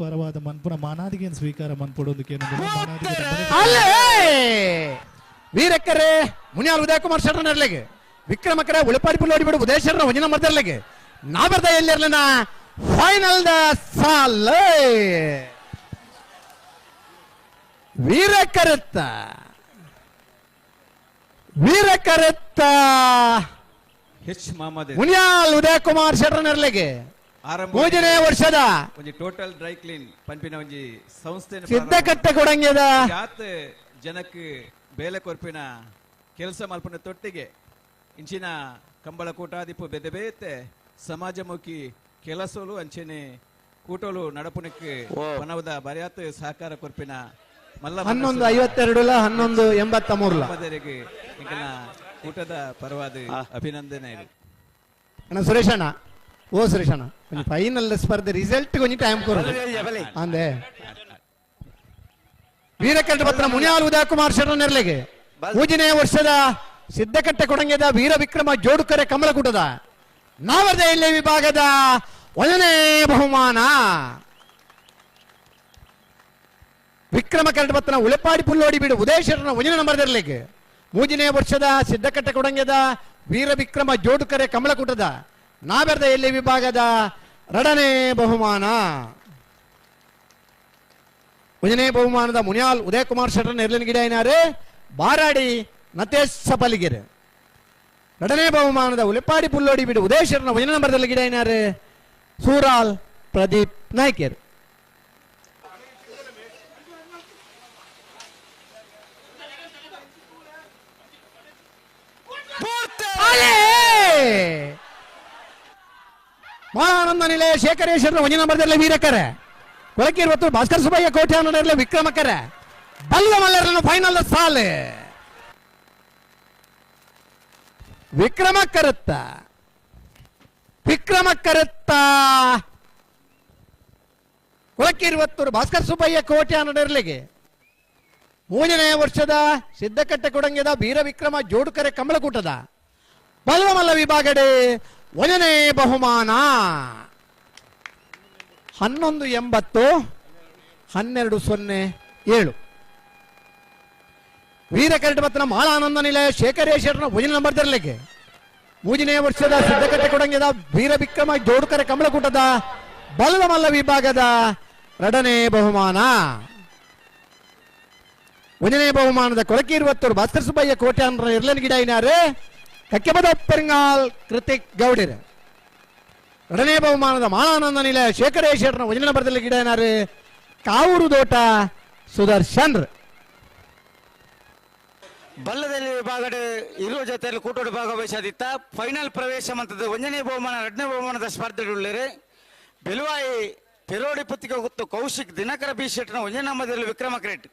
ಪರವಾದ ಮನ್ಪುನ ಮಾನಾದಿಗೆ ಸ್ವೀಕಾರ ಮನ್ಪಡೋದಕ್ಕೆ ವೀರಕ್ಕರೆ ಮುನಿಯಾಲ್ ಉದಯ ಕುಮಾರ್ ಶೆಟ್ಟರ್ ನೆರಲೆಗೆ ವಿಕ್ರಮಕರ ಉಳಿಪಾಡಿ ಪುಲ್ಲೋಡಿ ಬಿಡು ಶರಣ ವಜನ ಮರ್ದರ್ಲೆಗೆ ನಾ ಬರ್ದ ಎಲ್ಲಿರ್ಲಿನ? ಫೈನಲ್ ದ ಸಾಲ್! ವೀರಕರತ್ತ ವೀರಕರತ್ತ ಹೆಚ್ ಮಹಮ್ಮದ್ ಮುನಿಯಾಲ್ ಉದಯ ಕುಮಾರ್ ಶೆಟ್ಟರ್ ನೆರಲೆಗೆ ಆರಂಭ ಮೂಜನೇ ವರ್ಷದ. ಒಂಜಿ ಟೋಟಲ್ ಡ್ರೈ ಕ್ಲೀನ್ ಪಂಪಿನ ಒಂಜಿ ಸಂಸ್ಥೆ ಸಿದ್ಧಕಟ್ಟೆ ಕೊಡಂಗ್ಯದ ಯಾತ್ ಜನಕ್ಕೆ ಬೇಲೆ ಕೊರ್ಪಿನ ಕೆಲಸ ಮಲ್ಪನ ತೊಟ್ಟಿಗೆ ಇಂಚಿನ ಕಂಬಳ ಕೂಟಾದಿಪ್ಪು ಬೆದೆ ಬೇತೆ ಸಮಾಜಮುಖಿ ಕೆಲಸಲು ಅಂಚೆನೆ ಕೂಟಲು ನಡಪುನಕ್ಕೆ ಮನವದ ಬರಿಯಾತ್ ಸಹಕಾರ ಕೊರ್ಪಿನ ಮಲ್ಲ ಹನ್ನೊಂದು ಐವತ್ತೆರಡುಲ ಹನ್ನೊಂದು ಎಂಬತ್ತ ಮೂರು ಕೂಟದ ಪರವಾದ ಅಭಿನಂದನೆ ಇದೆ ಅಣ್ಣ ಸುರೇಶ್ ಓ ಸುರೇಶ್ கொஞ்சம் ಫೈನಲ್ ಸ್ಪರ್ಧೆ ரிசல்ட் கொஞ்சம் டைம் கொடுங்க அந்த ವೀರಕಂಠ ಪತ್ರ ಮುನಿಯಾಲ್ ಉದಯಕುಮಾರ್ ಶರಣರ್ಲೆಗೆ ಮೂಜನೇ ವರ್ಷದ ಸಿದ್ದಕಟ್ಟೆ ಕೊಡಂಗೆದ ವೀರ ವಿಕ್ರಮ ಜೋಡುಕರೆ ಕಮಲಕೂಟದ. ನಾವದೆಯಲ್ಲಿ ವಿಭಾಗದ ಒಂದನೇ ಬಹುಮಾನ. ವಿಕ್ರಮ ಕರಡಪತ್ರನ ಉಳೆಪಾಡಿ ಪುಲ್ಲೋಡಿ ಬಿಡು ಉದಯ ಶರಣ ಒಂದನೇ ನಂಬರ್ದಿರ್ಲಿಕ್ಕೆ ಮೂಜನೇ ವರ್ಷದ ಸಿದ್ದಕಟ್ಟೆ ಕೊಡಂಗೆದ ವೀರ ವಿಕ್ರಮ ಜೋಡುಕರೆ ಕಮಲಕೂಟದ. ನಾವೆರದೆಯಲ್ಲಿ ವಿಭಾಗದ ಎರಡನೇ ಬಹುಮಾನ ಒಂದನೇ ಬಹುಮಾನದ ಮುನಿಯಾಲ್ ಉದಯ ಕುಮಾರ್ ಶೆಟ್ಟರ್ ನೆರಳಿನ ಗಿಡ ಏನಾರೆ ಬಾರಾಡಿ ನತೇಶ್ ಸಪಲಿಗೆರೆ ಎರಡನೇ ಬಹುಮಾನದ ಉಲೆಪಾಡಿ ಪುಲ್ಲೋಡಿ ಬಿಡು ಉದಯೇಶ್ವರನ ಒಂದನೇ ನಂಬರ್ದಲ್ಲಿ ಗಿಡ ಏನಾರೆ ಸೂರಾಲ್ ಪ್ರದೀಪ್ ನಾಯ್ಕರ್ ಮಾನಂದ ನಿಲಯ ಶೇಖರೇಶ್ವರ ವಂಜನ ಮರದಲ್ಲಿ ವೀರಕರೆ. ಕೊಲಕಿ ಇವತ್ತು ಭಾಸ್ಕರ್ ಸುಬ್ಬಯ್ಯ ಕೋಟೆ ಅನ್ನೋದ್ರಲ್ಲಿ ವಿಕ್ರಮಕರೆ ಬಲ್ಲ ಮಲ್ಲರನ್ನು ಫೈನಲ್ ಸಾಲೆ. ವಿಕ್ರಮ ಕರುತ್ತ. ವಿಕ್ರಮ ಕರುತ್ತ. ಕೊಳಕೀರ್ ಹೊತ್ತೂರು ಭಾಸ್ಕರ್ ಸುಬ್ಬಯ್ಯ ಕೋಟೆ ಅನ್ನೋದ್ರಲ್ಲಿಗೆ ಮೂರನೇ ವರ್ಷದ ಸಿದ್ಧಕಟ್ಟೆ ಕೊಡಂಗೆದ ವೀರ ವಿಕ್ರಮ ಜೋಡುಕರೆ ಕಮಲಕೂಟದ. ಬಲ್ವಮಲ್ಲ ವಿಭಾಗಡೆ ಒಂದನೇ ಬಹುಮಾನ. ಹನ್ನೊಂದು ಎಂಬತ್ತು, ಹನ್ನೆರಡು ಸೊನ್ನೆ ಏಳು. ವೀರಕರಟಪತ್ರ ಮಾಳಾನಂದ ನಿಲಯ ಶೇಖರೇಶ್ವರನ ಭೋಜನ ನಂಬರ್ ತರಲಿಕ್ಕೆ. ಮೂಜನೇ ವರ್ಷದ ಸಿದ್ಧಕಟ್ಟೆ ಕೊಡಂಗಿದ ವೀರ ವಿಕ್ರಮ ಜೋಡ್ಕರ ಕಮಲಕೂಟದ ಬಲ್ವಮಲ್ಲ ವಿಭಾಗದ ಎರಡನೇ ಬಹುಮಾನ. ಒಂದನೇ ಬಹುಮಾನದ ಕೊಳಕೀರ್ವತ್ತೂರು ಭಾಸ್ಕರ್ ಸುಬ್ಬಯ್ಯ ಕೋಟ್ಯಾನ್ ಇರ್ಲನ್ ಗಿಡ ಏನಾರೆ ಕಕ್ಕೆಬದ ಪೆರಿಂಗಾಲ್ ಕೃತಿಕ್ ಗೌಡಿರ್. ಎರಡನೇ ಬಹುಮಾನದ ಮಾನಾನಂದ ನಿಲಯ ಶೇಖರೇಶ್ವರನ ವಜನ ಬರದಲ್ಲಿ ಗಿಡ ಏನಾರು? ಕಾವೂರು ದೋಟ ಸುದರ್ಶನ್ ಬಲ್ಲದಲ್ಲಿ ವಿಭಾಗದ ಇರುವ ಜೊತೆಯಲ್ಲಿ ಕೂಟೋಡು ಭಾಗವಹಿಸದಿತ್ತ ಫೈನಲ್ ಪ್ರವೇಶ ಮಂತದ ಒಂದನೇ ಬಹುಮಾನ, ಎರಡನೇ ಬಹುಮಾನದ ಸ್ಪರ್ಧೆಯುಳ್ಳರೆ ಬೆಲುವಾಯಿ ಪೆರೋಡಿ ಪುತ್ತಿಗೆ ಗೊತ್ತು ಕೌಶಿಕ್ ದಿನಕರ ಬಿ ಶೆಟ್ನ ಒಂದನೇ ನಂಬರ್ದಲ್ಲಿ ವಿಕ್ರಮ ಕ್ರೇಟ್.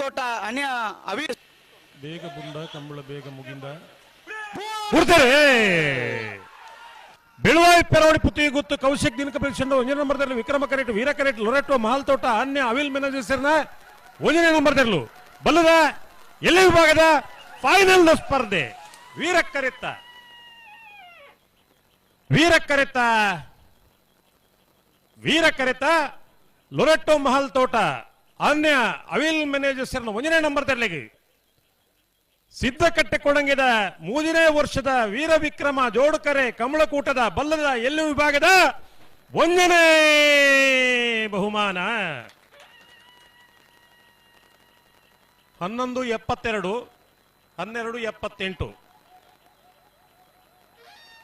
ತೋಟ ಅನ್ಯ ಅವಿ ಬೇಗ ಬುಂದ, ಕಂಬಳ ಬೇಗ ಮುಗಿಂದ. ಕೊಡ್ತಾರೆ ಬೆಳುವಾಯಿ ಪೆರವಡಿ ಪುತ್ತಿ ಗುತ್ತು ಕೌಶಿಕ್ ದಿನಕ ವಂಜನ ಒಂದನೇ ನಂಬರ್ದಲ್ಲಿ ವಿಕ್ರಮ ಕರೆಟ್, ವೀರ ಕರೆಟ್, ಲೊರೆಟೋ ಮಹಲ್ ತೋಟ ಅನ್ಯ ಅವಿಲ್ ಮ್ಯಾನೇಜರ್ನ ಒಂದನೇ ನಂಬರ್ದಲ್ಲೂ ಬಲ್ಲದ ಎಲ್ಲ ವಿಭಾಗದ ಫೈನಲ್ನ ಸ್ಪರ್ಧೆ? ವೀರ ಕರೆತ್ತ ವೀರ ಕರೆತ. ವೀರ ಕರೆತ, ಲೊರೆಟೋ ಮಹಲ್ ತೋಟ ಅನ್ಯ ಅವಿಲ್ ಮ್ಯಾನೇಜರ್ಸ್ನ ಒಂದನೇ ನಂಬರ್ ತರಲಿಗೆ ಸಿದ್ಧಕಟ್ಟೆ ಕೊಡಂಗಿದ ಮೂರನೇ ವರ್ಷದ ವೀರ ವಿಕ್ರಮ ಜೋಡಕರೆ ಕಮಲಕೂಟದ ಬಲ್ಲದ ಎಲ್ಲು ವಿಭಾಗದ? ಒಂದನೇ ಬಹುಮಾನ. ಹನ್ನೊಂದು ಎಪ್ಪತ್ತೆರಡು, ಹನ್ನೆರಡು ಎಪ್ಪತ್ತೆಂಟು.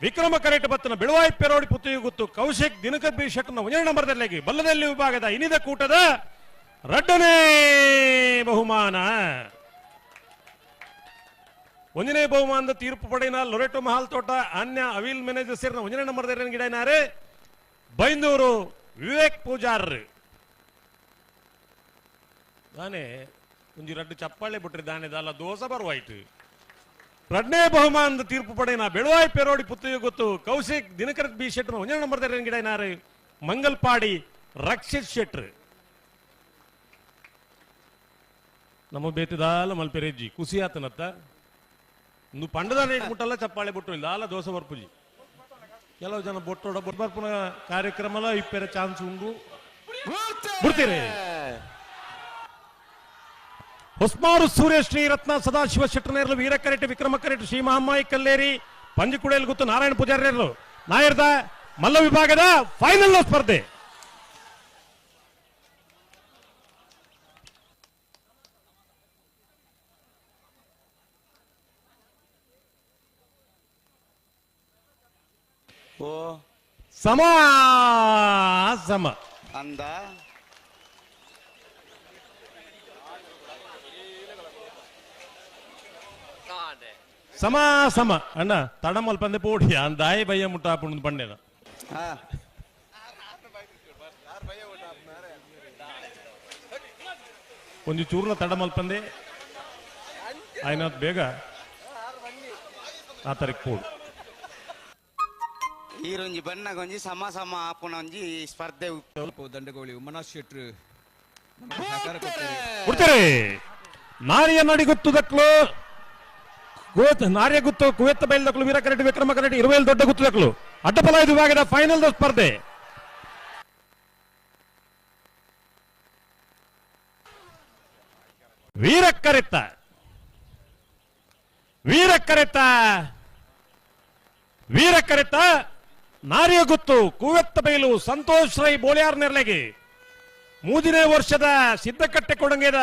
ವಿಕ್ರಮ ಕರೆಟ್ ಬತ್ತನ ಬಿಳುವಾಯಿ ಪೆರೋಡಿ ಪುತ್ತಿಗೆ ಗುತ್ತು ಕೌಶಿಕ್ ದಿನಕರ್ ಬಿ ಶೆಟ್ನ ಒಂದನೇ ನಂಬರ್ದಲ್ಲಿ ಬಲ್ಲದಲ್ಲಿ ವಿಭಾಗದ? ಇನಿದ ಕೂಟದ ಎರಡನೇ ಒಂದನೇ ಬಹುಮಾನದ ತೀರ್ಪು ಪಡೆಯಿನ ಲೊರೆಟೋ ಮಹಾಲ್ ತೋಟ ಅನ್ಯ ಅವಿಲ್ ಮ್ಯಾನೇಜರ್ ಸೇರಿನ ಒಂದನೇ ನಂಬರ್ ಗಿಡ ಏನಾರೆ ಬೈಂದೂರು ವಿವೇಕ್ ಪೂಜಾರ್ ದಾನೆ, ಒಂಜಿ ರಡ್ಡು ಚಪ್ಪಾಳೆ ಬಿಟ್ರಿ ದಾನೆ, ದಾಲ ದೋಸ ಬರುವಾಯ್ತು ಎರಡನೇ ಬಹುಮಾನದ ತೀರ್ಪು ಪಡೆಯಿನ ಬೆಳವಾಯಿ ಪೆರೋಡಿ ಪುತ್ತಿಗೆ ಗೊತ್ತು, ಕೌಶಿಕ್ ದಿನಕರ ಬಿ ಶೆಟ್ನ ಒಂದನೇ ನಂಬರ್ ಗಿಡ ಏನಾರೆ ಮಂಗಲ್ಪಾಡಿ ರಕ್ಷಿತ್ ಶೆಟ್ರ್ ನಮ್ಮ ಬೇತಿದಾಲ ಮಲ್ಪೆರೆಜ್ಜಿ ಕುಸಿಯಾತನತ್ತ. నువ్వు పండుదాని ముట్టల్లా చెప్పాలి బుట్టు దాల దోశ వరపుజి ಕೆಲವು ಜನ ಬೊಟ್ಟೋಡ ಬರ್ಪುನ ಕಾರ್ಯಕ್ರಮಲ ಇಪ್ಪೆರ ಚಾನ್ಸ್ ಉಂಡು ಬಿಡ್ತೀರಿ ಹೊಸ್ಮಾರು ಸೂರ್ಯ ಶ್ರೀ ರತ್ನ ಸದಾಶಿವ ಶೆಟ್ಟನೇರ್ಲು ವೀರ ಕರೆಟ್ ವಿಕ್ರಮ ಕರೆಟ್ ಶ್ರೀ ಮಹಾಮಾಯಿ ಕಲ್ಲೇರಿ ಪಂಜಕುಡೇಲ್ ಗೊತ್ತು ನಾರಾಯಣ ಪೂಜಾರಿಯರ್ಲು ನಾಯರ್ದ ಮಲ್ಲ ವಿಭಾಗದ ಫೈನಲ್ ಸ್ಪರ್ಧೆ ಓ ಸಮ ಸಮ ಅಂದ ಸಮ ಸಮ ಅಣ್ಣ ತಡಮಲ್ ಪಂದೆ ಪೋಡಿ ಅಂದಾಯ ಬಯ್ಯ ಮುಟ್ಟ ಪುಣ್ದು ಪಂಡೆನ ಹಾ ಒಂದು ಚೂರ್ನ ತಡಮಲ್ ಪಂದೆ ఆయన ಬೇಗ ಆ ತಾರೀಕು ಪೋಡು ಈರೊಂಜಿ ಬಣ್ಣಗೊಂಜಿ ಸಮ ಸಮ ಆಪುನ ಒಂಜಿ ಸ್ಪರ್ಧೆ ದಂಡಗೋಳಿ ಉಮನಾಥ್ ಶೆಟ್ರು ಕೊಡ್ತಾರೆ ನಾರಿಯ ನಡಿ ಗೊತ್ತುದಕ್ಲು ಗೋತ್ ನಾರ್ಯ ಗುತ್ತು ಕುವೆತ್ತ ಬಯಲ್ದಕ್ಲು ವೀರ ಕರೆಟ್ ವಿಕ್ರಮ ಇರುವೆಲ್ ದೊಡ್ಡ ಗುತ್ತುದಕ್ಲು ಅಡ್ಡಪಲ ವಿಭಾಗದ ಫೈನಲ್ ಸ್ಪರ್ಧೆ. ವೀರಕ್ಕರೆತ್ತ. ವೀರಕ್ಕರೆತ್ತ. ವೀರ ಕರೆತ ವೀರ ಕರೆತ ನಾರಿಯ ಗುತ್ತು, ಕುವೆತ್ತ ಬೈಲು, ಸಂತೋಷ್ ರೈ, ಬೋಳ್ಯಾರ್ ನೆರಳಿಗೆ ಮೂದಿನೇ ವರ್ಷದ ಸಿದ್ದಕಟ್ಟೆ ಕೊಡಂಗೆದ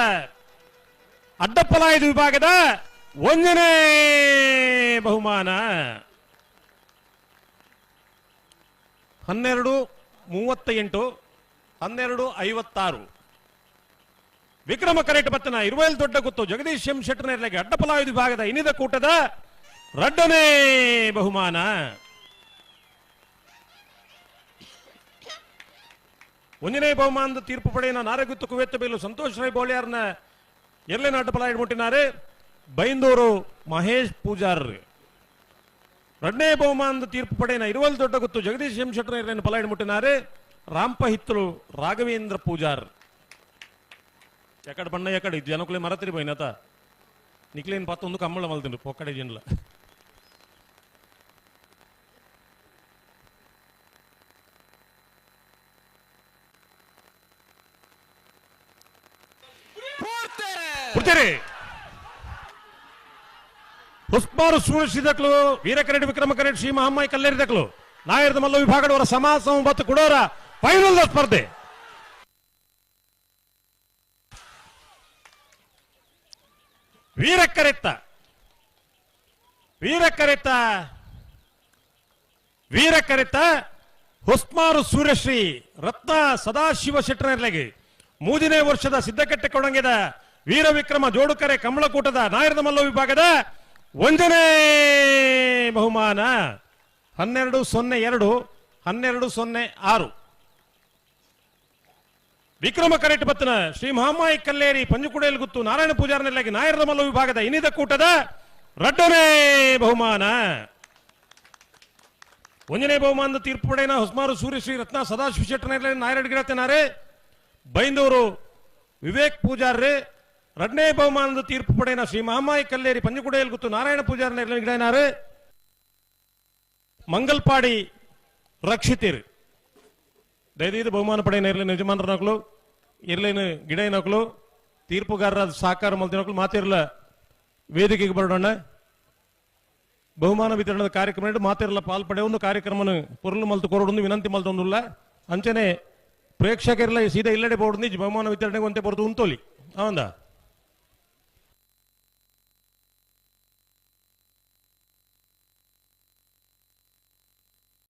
ಅಡ್ಡಪ್ಪಲಾಯದ ವಿಭಾಗದ ಒಂದನೇ ಬಹುಮಾನ. ಹನ್ನೆರಡು ಮೂವತ್ತ ಎಂಟು ಹನ್ನೆರಡು, ಐವತ್ತಾರು. ವಿಕ್ರಮ ಕರೆಟ್ ಇರುವೆಲ್ ದೊಡ್ಡ ಗುತ್ತು, ಜಗದೀಶ್ ಎಂ ನೆರಳಿಗೆ ಅಡ್ಡಪಲಾಯದ ವಿಭಾಗದ ಇನಿದ ಕೂಟದ ರಡ್ಡನೇ ಬಹುಮಾನ. ಒಂದನೇ ಬಹುಮಾನದ ತೀರ್ಪು ಪಡೆಯನ ನಾರಗುತ್ತು ಕುವೆತ್ತ ಸಂತೋಷ್ ರೈ ಬೋಳಿಯಾರ್ನ ಎರಲೇ ನಾಟ ಪಲಾಯಡ್ ಮುಟ್ಟಿನಾರೆ ಬೈಂದೂರು ಮಹೇಶ್ ಪೂಜಾರ್ ಎರಡನೇ ಬಹುಮಾನದ ತೀರ್ಪು ಪಡೆಯನ ಇರುವಲ್ ದೊಡ್ಡ ಗುತ್ತು ಜಗದೀಶ್ ಎಂ ಶೆಟ್ಟರ್ ಎರಲೇನು ಪಲಾಯಡ್ ಮುಟ್ಟಿನಾರೆ ರಾಂಪ ಹಿತ್ತಲು ರಾಘವೇಂದ್ರ ಪೂಜಾರ್. ಎಕಡೆ ಬಣ್ಣ ಎಕಡೆ ಜನಕುಲೆ ಮರತಿರಿ ಬೈನತ ನಿಕ್ಲೇನ್ ಪತ್ತೊಂದು ಕಮ್ಮಳ ಮಲ್ತೀನಿ ಪೊಕ್ಕಡೆ ಜನಲ ಕೊಡ್ತೇನೆ ಹುಸ್ಮಾರು ಸೂಣಿಸಿದಕ್ಲು ವೀರ ಕರೆಡ್ ವಿಕ್ರಮ ಕರೆಡ್ಡಿ ಶ್ರೀ ಮಹಮ್ಮಾಯಿ ಕಲ್ಲೇರಿದಕ್ಲು, ನಾಯರದ ಮಲ್ಲ ವಿಭಾಗದವರ ಸಮಾಸ ಮತ್ತು ಕುಡೋರ ಫೈನಲ್ ಸ್ಪರ್ಧೆ. ವೀರಕ್ಕರೆತ್ತ ವೀರಕ್ಕರೆತ್ತ ವೀರಕ್ಕರೆತ್ತ ಹುಸ್ಮಾರು ಸೂರ್ಯಶ್ರೀ ರತ್ನ ಸದಾಶಿವ ಶೆಟ್ಟರರ್ಲೆಗೆ ಮೂರನೇ ವರ್ಷದ ಸಿದ್ದಕಟ್ಟೆ ಕೊಡಂಗೆದ ವೀರ ವಿಕ್ರಮ ಜೋಡುಕರೆ ಕಮಲಕೂಟದ ನಾಯರದ ಮಲ್ಲ ವಿಭಾಗದ ಒಂದನೇ ಬಹುಮಾನ. ಹನ್ನೆರಡು ಸೊನ್ನೆ ಎರಡು, ಹನ್ನೆರಡು ಸೊನ್ನೆ ಆರು. ವಿಕ್ರಮ ಕರೆಟ್ ಬತ್ತನ ಶ್ರೀ ಮಹಾಮಾಯಿ ಕಲ್ಲೇರಿ ಪಂಜುಕುಡೆಯಲ್ಲಿ ಗುತ್ತು ನಾರಾಯಣ ಪೂಜಾರನೆಲ್ಲಾಗಿ ನಾಯರದ ಮಲ್ಲ ವಿಭಾಗದ ಇನಿದ ಕೂಟದ ರಡ್ಡನೇ ಬಹುಮಾನ. ಒಂದನೇ ಬಹುಮಾನದ ತೀರ್ಪು ಪಡೆಯನ ಹೊಸ್ಮಾರು ಸೂರ್ಯ ಶ್ರೀ ರತ್ನ ಸದಾಶಿವ ಶೆಟ್ಟನ ನಾಯರಡ್ಗಿರತ್ತೆ ಗಿಡತೆನಾರೆ ಬೈಂದೂರು ವಿವೇಕ್ ಪೂಜಾರ್ರೆ ಎರಡನೇ ಬಹುಮಾನದ ತೀರ್ಪು ಪಡೆಯನ ಶ್ರೀ ಮಹಾಮಾಯಿ ಕಲ್ಲೇರಿ ಪಂಜುಕುಡೇಲ್ ಗುತ್ತು ನಾರಾಯಣ ಪೂಜಾರನೆಲ್ಲ ಗಿಡನಾರೆ ಮಂಗಲ್ಪಾಡಿ ರಕ್ಷಿತಿರ್ ದಯದೀದು ಬಹುಮಾನ ಪಡೆಯನ ಇರಲಿ ಯಜಮಾನರನಕ್ಲು ಇರ್ಲೇನು ಗಿಡ ಏನಕ್ಲು ತೀರ್ಪುಗಾರರ ಸಹಕಾರ ಮಲ್ತಿನಕ್ಲು ಮಾತಿರಲ್ಲ ವೇದಿಕೆಗೆ ಬರೋಣ ಬಹುಮಾನ ವಿತರಣದ ಕಾರ್ಯಕ್ರಮ ಇಟ್ಟು ಮಾತಿರಲ್ಲ ಪಾಲ್ಪಡೆ ಒಂದು ಕಾರ್ಯಕ್ರಮನ ಪೊರ್ಲು ಮಲ್ತು ಕೊರಡೊಂದು ವಿನಂತಿ ಮಲ್ತೊಂದುಲ್ಲ ಅಂಚನೆ ಪ್ರೇಕ್ಷಕರೆಲ್ಲ ಸೀದಾ ಇಲ್ಲಡೆ ಬೋರ್ಡ್ ಬಹುಮಾನ ವಿತರಣೆಗೆ ಒಂತೆ ಬರೋದು ಉಂತೋಲಿ ಅವಂದ